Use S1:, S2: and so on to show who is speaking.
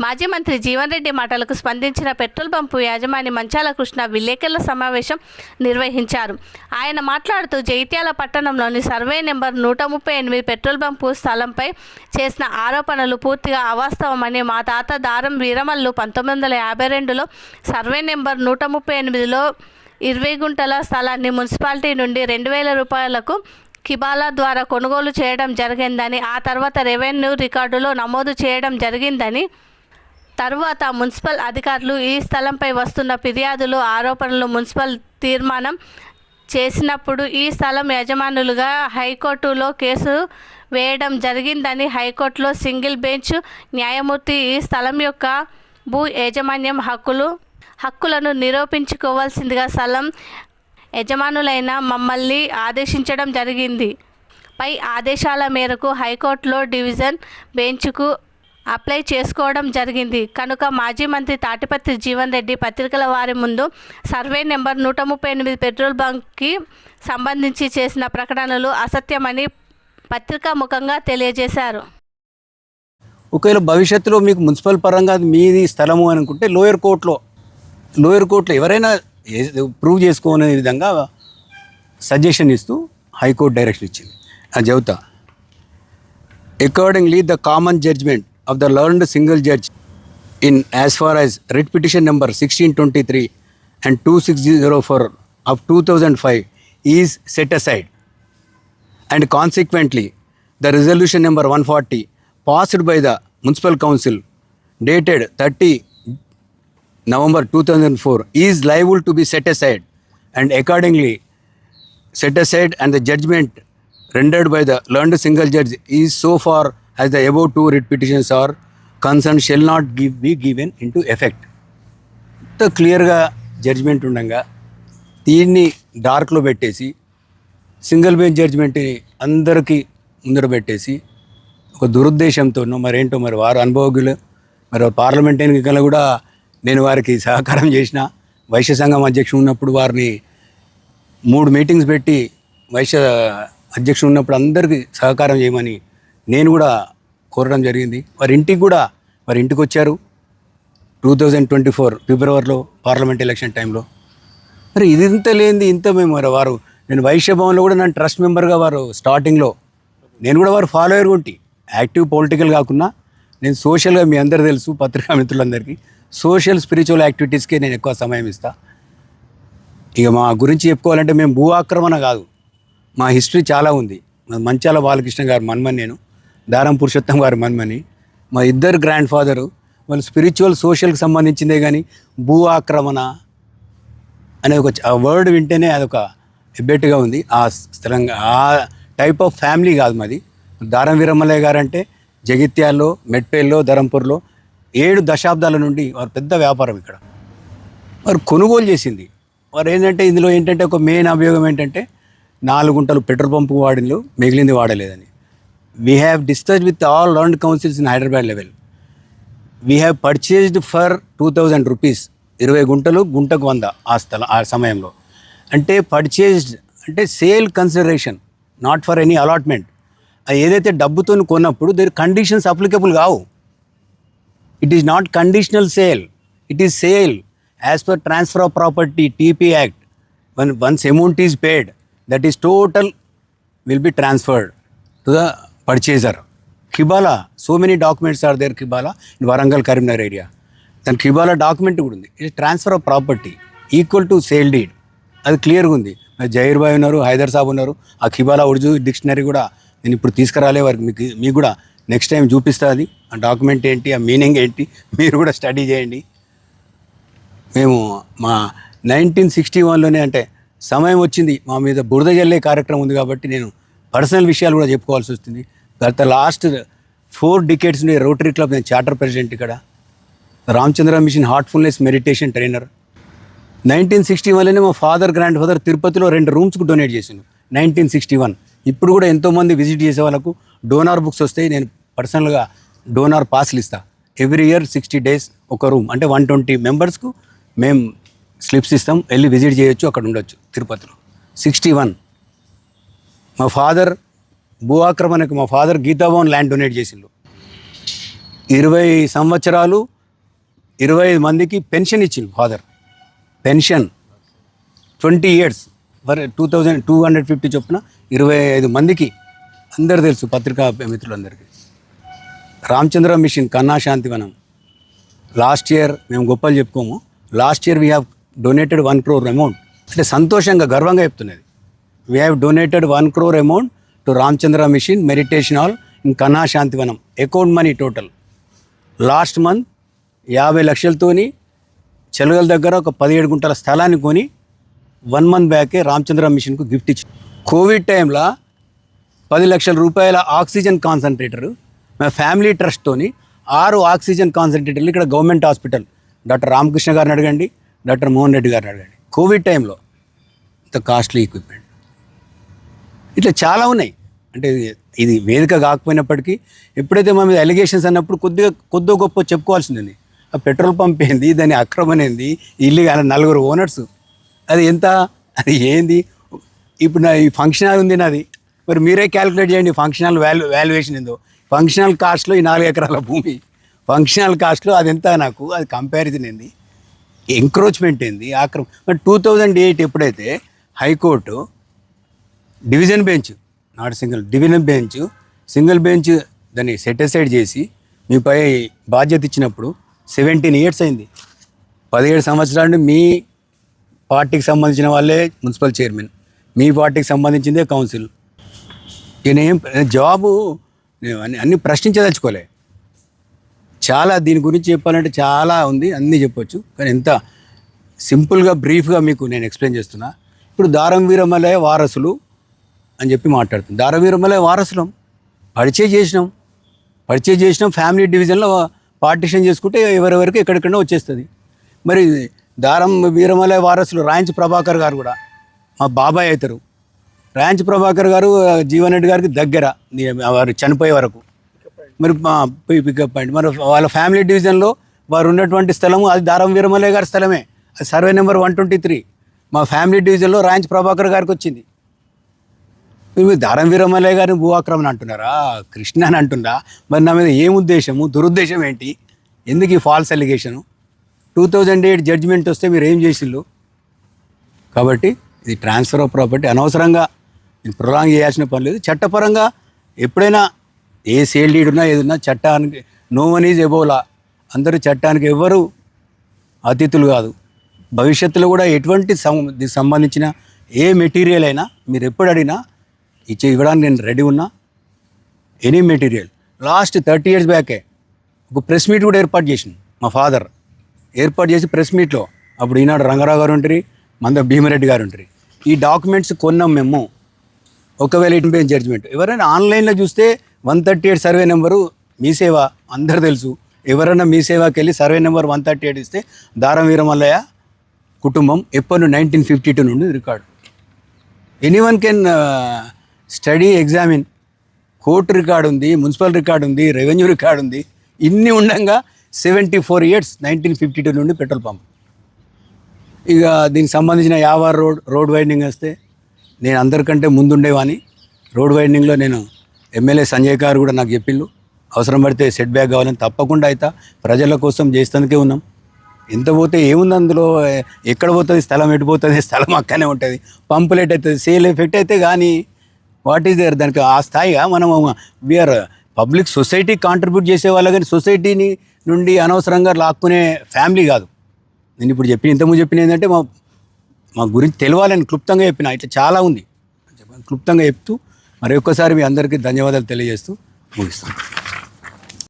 S1: మాజీ మంత్రి జీవన్ రెడ్డి మాటలకు స్పందించిన పెట్రోల్ పంపు యాజమాని మంచాల కృష్ణ విలేకరుల సమావేశం నిర్వహించారు. ఆయన మాట్లాడుతూ జైత్యాల పట్టణంలోని సర్వే నెంబర్ నూట ముప్పై ఎనిమిది పెట్రోల్ పంపు స్థలంపై చేసిన ఆరోపణలు పూర్తిగా అవాస్తవమని మా తాత దారం వీరమల్లు పంతొమ్మిది వందల యాభై రెండులో సర్వే నెంబర్ నూట ముప్పై ఎనిమిదిలో ఇరవై గుంటల స్థలాన్ని మున్సిపాలిటీ నుండి రెండు వేల రూపాయలకు కిబాలా ద్వారా కొనుగోలు చేయడం జరిగిందని ఆ తర్వాత రెవెన్యూ రికార్డులో నమోదు చేయడం జరిగిందని తరువాత మున్సిపల్ అధికారులు ఈ స్థలంపై వస్తున్న ఫిర్యాదులు ఆరోపణలు మున్సిపల్ తీర్మానం చేసినప్పుడు ఈ స్థలం యజమానులుగా హైకోర్టులో కేసు వేయడం జరిగిందని హైకోర్టులో సింగిల్ బెంచ్ న్యాయమూర్తి ఈ స్థలం యొక్క భూ యాజమాన్యం హక్కులు హక్కులను నిరూపించుకోవాల్సిందిగా స్థలం యజమానులైన మమ్మల్ని ఆదేశించడం జరిగింది. పై ఆదేశాల మేరకు హైకోర్టులో డివిజన్ బెంచ్కు అప్లై చేసుకోవడం జరిగింది. కనుక మాజీ మంత్రి తాటిపత్రి జీవన్ రెడ్డి పత్రికల వారి ముందు సర్వే నెంబర్ నూట ముప్పై ఎనిమిది పెట్రోల్ బంక్కి సంబంధించి చేసిన ప్రకటనలు అసత్యమని పత్రికా ముఖంగా తెలియజేశారు.
S2: ఒకవేళ భవిష్యత్తులో మీకు మున్సిపల్ పరంగా అది మీది స్థలము అని అనుకుంటే లోయర్ కోర్టులో లోయర్ కోర్టులో ఎవరైనా ప్రూవ్ చేసుకోనే విధంగా సజెషన్ ఇస్తూ హైకోర్టు డైరెక్షన్ ఇచ్చింది. అది చెబుతా. Accordingly the common judgement of the learned single judge in as far as writ petition number 1623 and 2604 of 2005 is set aside. And consequently the resolution number 140 passed by the municipal council dated 30 November 2004 is liable to be set aside and accordingly set aside and the judgment rendered by the learned single judge is so far as the above two writ petitions are concerned shall not give, be given into effect. ఇంత క్లియర్గా judgement ఉండగా దీన్ని డార్క్లో పెట్టేసి single bench జడ్జిమెంట్ని అందరికీ ముందర పెట్టేసి ఒక దురుద్దేశంతోనో మరేంటో మరి వారు అనుభవజ్ఞులు మరి పార్లమెంట్ ఎన్నికల కూడా నేను వారికి సహకారం చేసిన వైశ్య సంఘం అధ్యక్షుడు ఉన్నప్పుడు వారిని మూడు మీటింగ్స్ పెట్టి వైశ్య అధ్యక్షుడు ఉన్నప్పుడు అందరికీ సహకారం చేయమని నేను కూడా కోరడం జరిగింది. వారి ఇంటికి కూడా వారి ఇంటికి వచ్చారు. టూ థౌజండ్ ట్వంటీ ఫోర్ ఫిబ్రవరిలో పార్లమెంట్ ఎలక్షన్ టైంలో. మరి ఇది ఇంత లేనిది ఇంత మేము మరి వారు నేను వైశ్య భవన్లో కూడా నన్ను ట్రస్ట్ మెంబర్గా వారు స్టార్టింగ్లో నేను కూడా వారు ఫాలోయర్ ఉంటి. యాక్టివ్ పొలిటికల్ కాకుండా నేను సోషల్గా మీ అందరు తెలుసు పత్రికా మిత్రులందరికీ. సోషల్ స్పిరిచువల్ యాక్టివిటీస్కే నేను ఎక్కువ సమయం ఇస్తా. ఇక మా గురించి చెప్పుకోవాలంటే మేము భూ ఆక్రమణ కాదు. మా హిస్టరీ చాలా ఉంది. మంచాల బాలకృష్ణ గారు మన్మని నేను. దారం పురుషోత్తం గారు మన్మని మా ఇద్దరు గ్రాండ్ ఫాదరు వాళ్ళు స్పిరిచువల్ సోషల్కి సంబంధించిందే కానీ భూ ఆక్రమణ అనే ఒక వర్డ్ వింటేనే అదొక ఎబ్బెట్టుగా ఉంది. ఆ స్థలంగా ఆ టైప్ ఆఫ్ ఫ్యామిలీ కాదు మాది. దారం వీరమ్మలయ్య గారు అంటే జగిత్యాల్లో మెట్పేల్లో ధరంపూర్లో ఏడు దశాబ్దాల నుండి వారు పెద్ద వ్యాపారం ఇక్కడ. వారు కొనుగోలు చేసింది. వారు ఏంటంటే ఇందులో ఏంటంటే ఒక మెయిన్ అభియోగం ఏంటంటే నాలుగు గుంటలు పెట్రోల్ పంపు వాడిలో మిగిలింది వాడలేదని. We have discuss with all learned counsels in Hyderabad level we have purchased for two thousand rupees ఇరవై గుంటలు గుంటకు వంద ఆ స్థలం ఆ సమయంలో. అంటే పర్చేజ్డ్ అంటే sale consideration not for any allotment ఏదైతే డబ్బుతో కొన్నప్పుడు దేర్ కండిషన్స్ అప్లికబుల్ కావు. It is not conditional sale it is sale as per transfer of property TP act one once amount is paid that is total will be transferred to the purchaser కిబాలా so many documents are there కిబాలా in Warangal Karimnagar area దాని కిబాలా document కూడా ఉంది. ఇది transfer of property equal to sale deed అది క్లియర్గా ఉంది. జహీర్ భాయ్ ఉన్నారు హైదర్ సాబ్ ఉన్నారు ఆ కిబాలా ఉర్దూ డిక్షనరీ కూడా నేను ఇప్పుడు తీసుకురాలే వారికి మీకు మీకు కూడా నెక్స్ట్ టైం చూపిస్తా అది. ఆ డాక్యుమెంట్ ఏంటి ఆ మీనింగ్ ఏంటి మీరు కూడా స్టడీ చేయండి. మేము మా నైన్టీన్ సిక్స్టీ వన్లోనే అంటే సమయం వచ్చింది. మా మీద బురద జల్లే కార్యక్రమం ఉంది కాబట్టి నేను పర్సనల్ విషయాలు కూడా చెప్పుకోవాల్సి వస్తుంది. గత లాస్ట్ ఫోర్ డికేట్స్ నుండి రోటరీ క్లబ్ నేను చార్టర్ ప్రెసిడెంట్ ఇక్కడ. Ramachandra mission heartfulness meditation trainer. Nineteen sixty వన్లోనే మా ఫాదర్ గ్రాండ్ ఫాదర్ తిరుపతిలో రెండు రూమ్స్కి డొనేట్ చేసిండు. Nineteen sixty one. ఇప్పుడు కూడా ఎంతోమంది విజిట్ చేసే వాళ్ళకు డోనార్ బుక్స్ వస్తాయి. నేను పర్సనల్గా డోనార్ పాస్లు ఇస్తా. ఎవ్రీ ఇయర్ సిక్స్టీ డేస్ ఒక రూమ్. అంటే వన్ ట్వంటీ మెంబర్స్కు మేము స్లిప్స్ ఇస్తాం. వెళ్ళి విజిట్ చేయొచ్చు అక్కడ ఉండొచ్చు తిరుపతిలో. Sixty one. మా ఫాదర్ భూ ఆక్రమణకు మా ఫాదర్ గీతాభవన్ ల్యాండ్ డొనేట్ చేసిండు. ఇరవై సంవత్సరాలు ఇరవై ఐదు మందికి పెన్షన్ ఇచ్చింది father. Pension twenty years. For two thousand two hundred fifty చొప్పున ఇరవై ఐదు మందికి అందరు తెలుసు పత్రికా మిత్రులందరికీ. రామచంద్ర మిషన్ కన్నా శాంతివనం లాస్ట్ ఇయర్ మేము గొప్పలు చెప్పుకోము. Last year we have donated one crore amount అంటే సంతోషంగా గర్వంగా చెప్తున్నది. We have donated one crore amount to Ramachandra mission meditation hall in Kanha Shantivanam. Account money total. Last month యాభై లక్షలతోని చెలుగల దగ్గర ఒక పదిహేడు గుంటల స్థలాన్ని కొని వన్ మంత్ బ్యాకే రామచంద్ర మిషన్కు గిఫ్ట్ ఇచ్చి కోవిడ్ టైంలో పది లక్షల రూపాయల ఆక్సిజన్ కాన్సన్ట్రేటర్ మా ఫ్యామిలీ ట్రస్ట్తోని ఆరు ఆక్సిజన్ కాన్సన్ట్రేటర్లు ఇక్కడ గవర్నమెంట్ హాస్పిటల్. డాక్టర్ రామకృష్ణ గారిని అడగండి డాక్టర్ మోహన్ రెడ్డి గారిని అడగండి. కోవిడ్ టైంలో ఇంత కాస్ట్లీ ఎక్విప్మెంట్ ఇట్లా చాలా ఉన్నాయి. అంటే ఇది- వేదిక కాకపోయినప్పటికీ ఎప్పుడైతే మా మీద అలిగేషన్స్ అన్నప్పుడు కొద్దిగా కొద్దిగా గొప్ప చెప్పుకోవాల్సింది ఆ పెట్రోల్ పంప్ ఏంది దాని అక్రమం ఇల్లు కానీ నలుగురు ఓనర్స్ అది ఎంత అది ఏంది? ఇప్పుడు నా ఈ ఫంక్షన్ హాల్ ఉంది నాది. మరి మీరే క్యాలిక్యులేట్ చేయండి ఫంక్షన్ హాల్ వాల్యూ వాల్యుయేషన్ ఏందో. ఫంక్షన్ హాల్ కాస్ట్లో ఈ నాలుగు ఎకరాల భూమి. ఫంక్షన్ హాల్ కాస్ట్లో అది ఎంత నాకు? అది కంపారిజన్ ఏంది? ఎంక్రోచ్మెంట్ ఏంది? ఆక్రమం మరి టూ థౌజండ్ ఎయిట్ ఎప్పుడైతే high court division bench not single division bench single bench దాన్ని సెటిసైడ్ చేసి మీపై బాధ్యత ఇచ్చినప్పుడు సెవెంటీన్ ఇయర్స్ అయింది. పదిహేడు సంవత్సరాల నుండి మీ పార్టీకి సంబంధించిన వాళ్ళే మున్సిపల్ చైర్మన్. మీ పార్టీకి సంబంధించిందే కౌన్సిల్. నేనేం జాబు నేను అన్ని అన్ని ప్రశ్నించదలుచుకోలే. చాలా దీని గురించి చెప్పాలంటే చాలా ఉంది అన్నీ చెప్పొచ్చు. కానీ ఎంత సింపుల్గా బ్రీఫ్గా మీకు నేను ఎక్స్ప్లెయిన్ చేస్తున్నా. ఇప్పుడు దారం వీరమలే వారసులు అని చెప్పి మాట్లాడుతుంది. దారం వారసులం. పరిచయం చేసినాం. పరిచయం చేసినాం ఫ్యామిలీ డివిజన్లో పార్టిషన్ చేసుకుంటే ఎవరెవరికి ఎక్కడెక్కడో వచ్చేస్తుంది. మరి దారం వీరమలే వారసులు రాయించి ప్రభాకర్ గారు కూడా మా బాబాయ్ అవుతారు. రాయించి ప్రభాకర్ గారు ఆ, జీవన్ రెడ్డి గారికి దగ్గర వారు చనిపోయే వరకు. మరి మా పికప్ పాయింట్ మరి వాళ్ళ ఫ్యామిలీ డివిజన్లో వారు ఉన్నటువంటి స్థలము అది దారం వీరమలే గారి స్థలమే. అది survey number one twenty three. మా ఫ్యామిలీ డివిజన్లో రాయించి ప్రభాకర్ గారికి వచ్చింది. మీరు దారం వీరమలే గారిని భూ ఆక్రమణ అంటున్నారా? కృష్ణ అని అంటున్నా మరి నా మీద ఏం ఉద్దేశము? దురుద్దేశం ఏంటి? ఎందుకు ఈ false allegation two thousand eight judgement వస్తే మీరు ఏం చేసిళ్ళు? కాబట్టి ఇది ట్రాన్స్ఫర్ ఆఫ్ ప్రాపర్టీ అనవసరంగా నేను ప్రొలాంగ్ చేయాల్సిన పని లేదు. చట్టపరంగా ఎప్పుడైనా ఏ సేల్ డీడ్ ఉన్నా ఏదున్నా చట్టానికి నో వన్ ఈజ్ ఎబోలా అందరూ చట్టానికి ఎవ్వరు అతిథులు కాదు. భవిష్యత్తులో కూడా ఎటువంటి సంబంధించిన ఏ మెటీరియల్ అయినా మీరు ఎప్పుడు అడిగినా ఇచ్చే ఇవ్వడానికి నేను రెడీ ఉన్నా. Any material last thirty years బ్యాకే ఒక ప్రెస్ మీట్ కూడా ఏర్పాటు చేసింది మా ఫాదర్ ఏర్పాటు చేసి ప్రెస్ మీట్లో అప్పుడు ఈనాడు రంగారావు గారు ఉంటారు మంద భీమరెడ్డి గారు ఉంటారు. ఈ డాక్యుమెంట్స్ కొన్నాం మేము. ఒకవేళ ఇటు పోయిన జడ్జిమెంట్ ఎవరైనా ఆన్లైన్లో చూస్తే one thirty eight survey number Mee Seva అందరు తెలుసు. ఎవరైనా మీ సేవకి వెళ్ళి survey number one thirty eight ఇస్తే దారం వీరమల్లయ్య కుటుంబం ఎప్పటి నైన్టీన్ ఫిఫ్టీ టూ నుండి record any one can study examine court record ఉంది మున్సిపల్ రికార్డు ఉంది రెవెన్యూ రికార్డు ఉంది. ఇన్ని ఉండగా seventy four years nineteen fifty two నుండి పెట్రోల్ పంప్. ఇక దీనికి సంబంధించిన యావార్ రోడ్ రోడ్ వైండింగ్ వస్తే నేను అందరికంటే ముందుండేవాని రోడ్ వైండింగ్లో నేను ఎమ్మెల్యే సంజయ్ గారు కూడా నాకు చెప్పిండు అవసరం పడితే సెట్ బ్యాక్ కావాలని తప్పకుండా అయితే. ప్రజల కోసం చేస్తేందుకే ఉన్నాం. ఎంత పోతే ఏముంది అందులో? ఎక్కడ పోతుంది స్థలం ఎటు పోతుంది? స్థలం అక్కనే ఉంటుంది. పంపులేట్ అవుతుంది. సేల్ ఎఫెక్ట్ అయితే కానీ వాట్ ఈస్ దేర్? దానికి ఆ స్థాయిగా మనం వీఆర్ పబ్లిక్ సొసైటీ కాంట్రిబ్యూట్ చేసేవాళ్ళు కానీ సొసైటీని నుండి అనవసరంగా లాక్కునే ఫ్యామిలీ కాదు. నేను ఇప్పుడు చెప్పిన ఇంతకుముందు చెప్పిన ఏంటంటే మా మా గురించి తెలియాలని క్లుప్తంగా చెప్పిన ఇట్లా చాలా ఉంది. క్లుప్తంగా చెప్తూ మరి ఒక్కసారి మీ అందరికీ ధన్యవాదాలు తెలియజేస్తూ ముగిస్తాను.